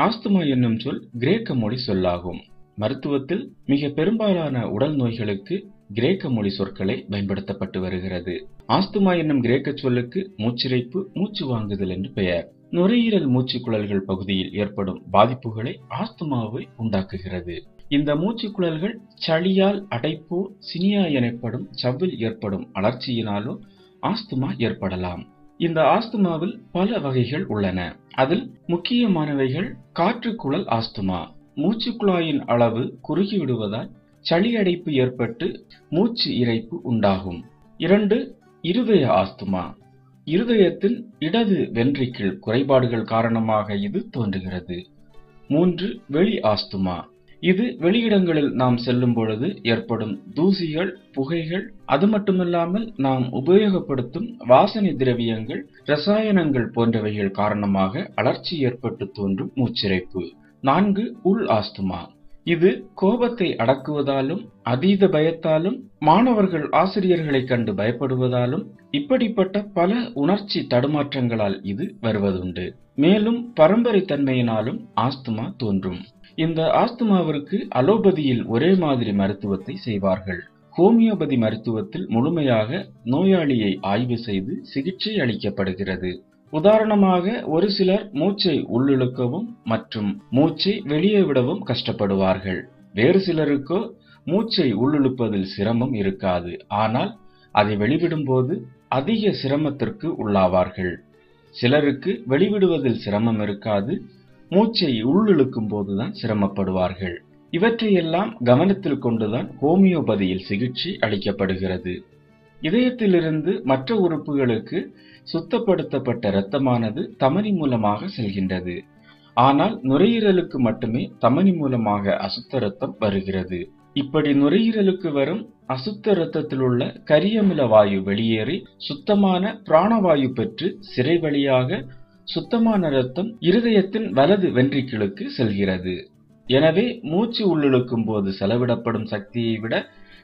Asthma என்னும் சொல் கிரேக்க மொழி சொல்லாகும். மருத்துவத்தில் மிக பெரும்பாலான உடல் நோய்களுக்கு கிரேக்க மொழி சொற்களை பயன்படுத்தப்பட்டு வருகிறது. ஆஸ்துமா என்னும் கிரேக்க சொல்லுக்கு மூச்சிறைப்பு மூச்சு வாங்குதல் என்று பெயர். நுரையீரல் மூச்சு குழல்கள் பகுதியில் ஏற்படும் பாதிப்புகளை ஆஸ்துமாவை உண்டாக்குகிறது. இந்த மூச்சு குழல்கள் சளியால் அடைப்போ சினியா எனப்படும் சவ்வில் ஏற்படும் அலர்ச்சியினாலோ ஆஸ்துமா ஏற்படலாம். இந்த ஆஸ்துமாவில் பல வகைகள் உள்ளன. அதில் முக்கியமானவைகள் காற்றுக்குழல் ஆஸ்துமா. மூச்சுக்குழாயின் அளவு குறுகிவிடுவதால் சளி அடைப்பு ஏற்பட்டு மூச்சு இறைப்பு உண்டாகும். இரண்டு இருதய ஆஸ்துமா. இருதயத்தின் இடது வென்றிக்கிள் குறைபாடுகள் காரணமாக இது தோன்றுகிறது. மூன்று வெளி ஆஸ்துமா. இது வெளியிடங்களில் நாம் செல்லும் பொழுது ஏற்படும் தூசிகள் புகைகள் அது மட்டுமில்லாமல் நாம் உபயோகப்படுத்தும் வாசனை திரவியங்கள் ரசாயனங்கள் போன்றவைகள் காரணமாக அலர்ச்சி ஏற்பட்டு தோன்றும் மூச்சிறைப்பு. நான்கு உள் ஆஸ்துமா. இது கோபத்தை அடக்குவதாலும் அதீத பயத்தாலும் மாணவர்கள் ஆசிரியர்களை கண்டு பயப்படுவதாலும் இப்படிப்பட்ட பல உணர்ச்சி தடுமாற்றங்களால் இது வருவதுண்டு. மேலும் பரம்பரை தன்மையினாலும் ஆஸ்துமா தோன்றும். இந்த ஆஸ்துமாவிற்கு அலோபதியில் ஒரே மாதிரி மருத்துவத்தை செய்வார்கள். ஹோமியோபதி மருத்துவத்தில் முழுமையாக நோயாளியை ஆய்வு செய்து சிகிச்சை அளிக்கப்படுகிறது. உதாரணமாக ஒரு சிலர் மூச்சை உள்ளிழுக்கவும் மற்றும் மூச்சை வெளியே விடவும் கஷ்டப்படுவார்கள். வேறு சிலருக்கோ மூச்சை உள்ளிழுப்பதில் சிரமம் இருக்காது. ஆனால் அதை வெளிவிடும்போது அதிக சிரமத்திற்கு உள்ளாவார்கள். சிலருக்கு வெளிவிடுவதில் சிரமம் இருக்காது. மூச்சை உள்ளிழுக்கும் போதுதான் சிரமப்படுவார்கள். இவற்றையெல்லாம் கவனத்தில் கொண்டுதான் ஹோமியோபதியில் சிகிச்சை அளிக்கப்படுகிறது. இதயத்திலிருந்து மற்ற உறுப்புகளுக்கு சுத்தப்படுத்தப்பட்ட இரத்தமானது தமனி மூலமாக செல்கின்றது. ஆனால் நுரையீரலுக்கு மட்டுமே தமனி மூலமாக அசுத்த இரத்தம் வருகிறது. இப்படி நுரையீரலுக்கு வரும் அசுத்த இரத்தத்தில் உள்ள கரியமில வாயு வெளியேறி சுத்தமான பிராணவாயு பெற்று சிறை வழியாக சுத்தமான இரத்தம் இருதயத்தின் வலது வென்ட்ரிக்கிளுக்கு செல்கிறது. எனவே மூச்சு உள்ளிழுக்கும் போது செலவிடப்படும் சக்தியை விட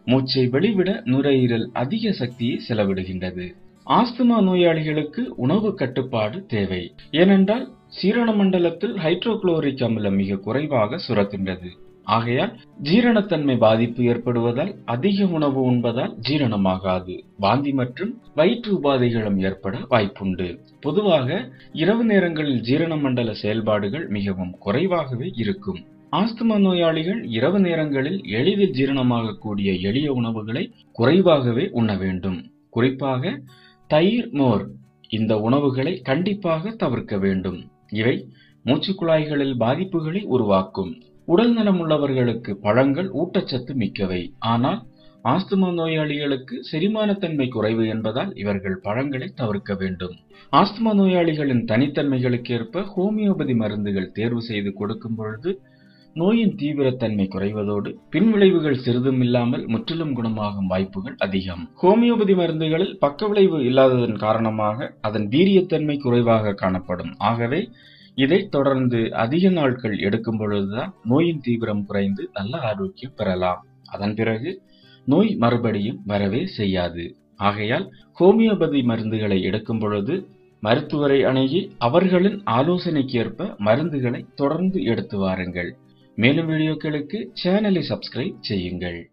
மூச்சை வெளிவிட நுரையீரல் அதிக சக்தியை செலவிடுகின்றது. ஆஸ்துமா நோயாளிகளுக்கு உணவு கட்டுப்பாடு தேவை. ஏனென்றால் சீரண மண்டலத்தில் ஹைட்ரோகுளோரிக் அமிலம் மிக குறைவாக சுரக்கின்றது. ஆகையால் ஜீரணத்தன்மை பாதிப்பு ஏற்படுவதால் அதிக உணவு உண்பதால் ஜீரணமாகாது. வாந்தி மற்றும் வயிற்று உபாதைகளும் ஏற்பட வாய்ப்புண்டு. பொதுவாக இரவு நேரங்களில் ஜீரண மண்டல செயல்பாடுகள் மிகவும் குறைவாகவே இருக்கும். ஆஸ்துமா நோயாளிகள் இரவு நேரங்களில் எளிதில் ஜீரணமாகக்கூடிய எளிய உணவுகளை குறைவாகவே உண்ண வேண்டும். குறிப்பாக தயிர் மோர் இந்த உணவுகளை கண்டிப்பாக தவிர்க்க வேண்டும். இவை மூச்சுக்குழாய்களில் பாதிப்புகளை உருவாக்கும். உடல் நலம் உள்ளவர்களுக்கு பழங்கள் ஊட்டச்சத்து மிக்கவை. ஆனால் ஆஸ்துமா நோயாளிகளுக்கு செரிமானத்தன்மை குறைவு என்பதால் இவர்கள் பழங்களை தவிர்க்க வேண்டும். ஆஸ்துமா நோயாளிகளின் தனித்தன்மைகளுக்கேற்ப ஹோமியோபதி மருந்துகள் தேர்வு செய்து கொடுக்கும் பொழுது நோயின் தீவிரத்தன்மை குறைவதோடு பின்விளைவுகள் சிறிதும் இல்லாமல் முற்றிலும் குணமாகும் வாய்ப்புகள் அதிகம். ஹோமியோபதி மருந்துகளில் பக்கவிளைவு இல்லாததன் காரணமாக அதன் வீரியத்தன்மை குறைவாக காணப்படும். ஆகவே இதை தொடர்ந்து அதிக நாட்கள் எடுக்கும் பொழுதுதான் நோயின் தீவிரம் குறைந்து நல்ல ஆரோக்கியம் பெறலாம். அதன் பிறகு நோய் மறுபடியும் வரவே செய்யாது. ஆகையால் ஹோமியோபதி மருந்துகளை எடுக்கும் பொழுது மருத்துவரை அணுகி அவர்களின் ஆலோசனைக்கு ஏற்ப மருந்துகளை தொடர்ந்து எடுத்து வாருங்கள். மேலும் வீடியோக்களுக்கு சேனலை சப்ஸ்கிரைப் செய்யுங்கள்.